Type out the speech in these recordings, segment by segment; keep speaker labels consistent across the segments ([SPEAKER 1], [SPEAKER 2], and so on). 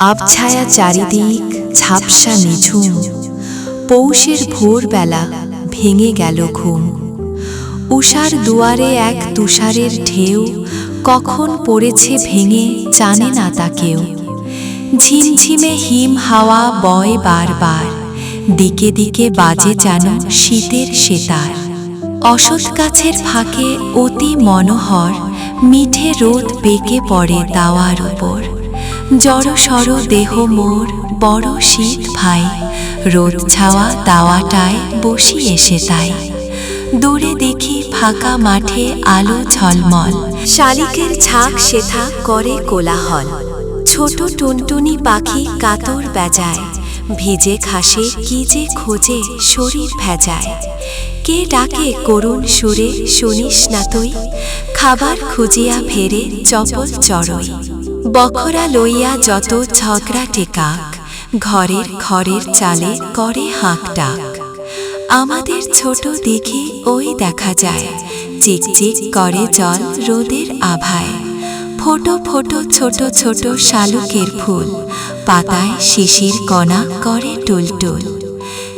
[SPEAKER 1] আবছায়া চারিদিক ঝাপসা নিঝুম। পৌষের ভোরবেলা ভেঙে গেল ঘুম। উষার দুয়ারে এক তুষারের ঢেউ কখন পড়েছে ভেঙে জানে না তা কেউ। ঝিমঝিমে হিম হাওয়া বয় বারবার, দিকে দিকে বাজে যেন শীতের সেতার। অসৎ গাছের ফাঁকে অতি মনোহর, মিঠে রোদ বেঁকে পড়ে দাওয়ার উপর। জড় সর দেহ মোর, বড় শীত ভাই। রোদ ছাওয়া দাওয়াটায় বসি এসে তাই। দূরে দেখি ফাঁকা মাঠে আলো ঝলমল। শালিকের ঝাঁক সেথা করে কোলাহল। ছোট টুনটুনি পাখি কাতর বেজায়। ভিজে ঘাসে কি যে খোঁজে শরীর ভেজায়। কে ডাকে করুণ সুরে শুনিস না তুই? খাবার খুঁজিয়া ফেরে চপল চড়ই। বখরা লইয়া যত ঝগড়া টেকাক, ঘরের ঘরের চালে করে হাঁক ডাক। আমাদের ছোট দিঘি ওই দেখা যায় চিকচিক করে জল রোদের আভায়। ফোটো ফোটো ছোট ছোট শালুকের ফুল, পাতায় শিশির কণা করে টুলটুল।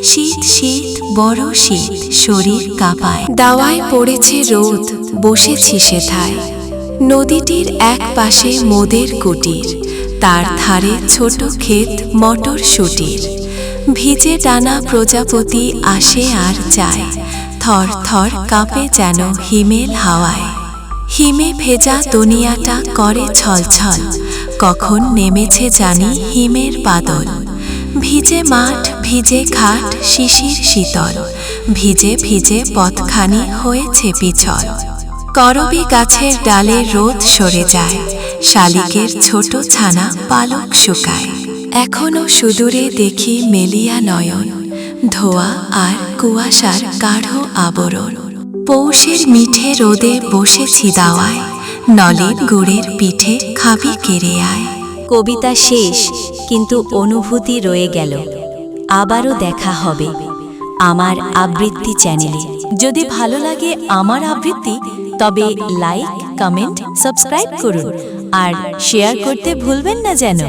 [SPEAKER 1] শীত শীত, বড় শীত, শরীর কাঁপায়। দাওয়ায় পড়েছে রোদ, বসেছি সেথায়। নদীটির এক পাশে মোদের কুটির, তার ধারে ছোট ক্ষেত মটর শুটির ভিজে টানা প্রজাপতি আসে আর যায়, থর থর কাঁপে যেন হিমেল হাওয়ায়। হিমে ভেজা দুনিয়াটা করে ছলছল কখন নেমেছে জানি হিমের বাদল। ভিজে মাঠ, ভিজে ঘাট, শিশির শীতল, ভিজে ভিজে পথখানি হয়েছে পিছল। করবি গাছের ডালে রোদ সরে যায়, শালিকের ছোট ছানা পালক শুকায়। এখনও সুদূরে দেখি মেলিয়া নয়ন, ধোয়া আর কুয়াশার গাঢ় আবরণ। পৌষের মিঠে রোদে বসেছি দাওয়ায় নলের গুড়ের পিঠে খাবি কেড়ে আয়
[SPEAKER 2] কবিতা শেষ, কিন্তু অনুভূতি রয়ে গেল। আবারও দেখা হবে। আমার আবৃত্তি চ্যানেলে। যদি ভালো লাগে আমার আবৃত্তি তবে লাইক কমেন্ট সাবস্ক্রাইব করুন আর শেয়ার করতে ভুলবেন না যেন।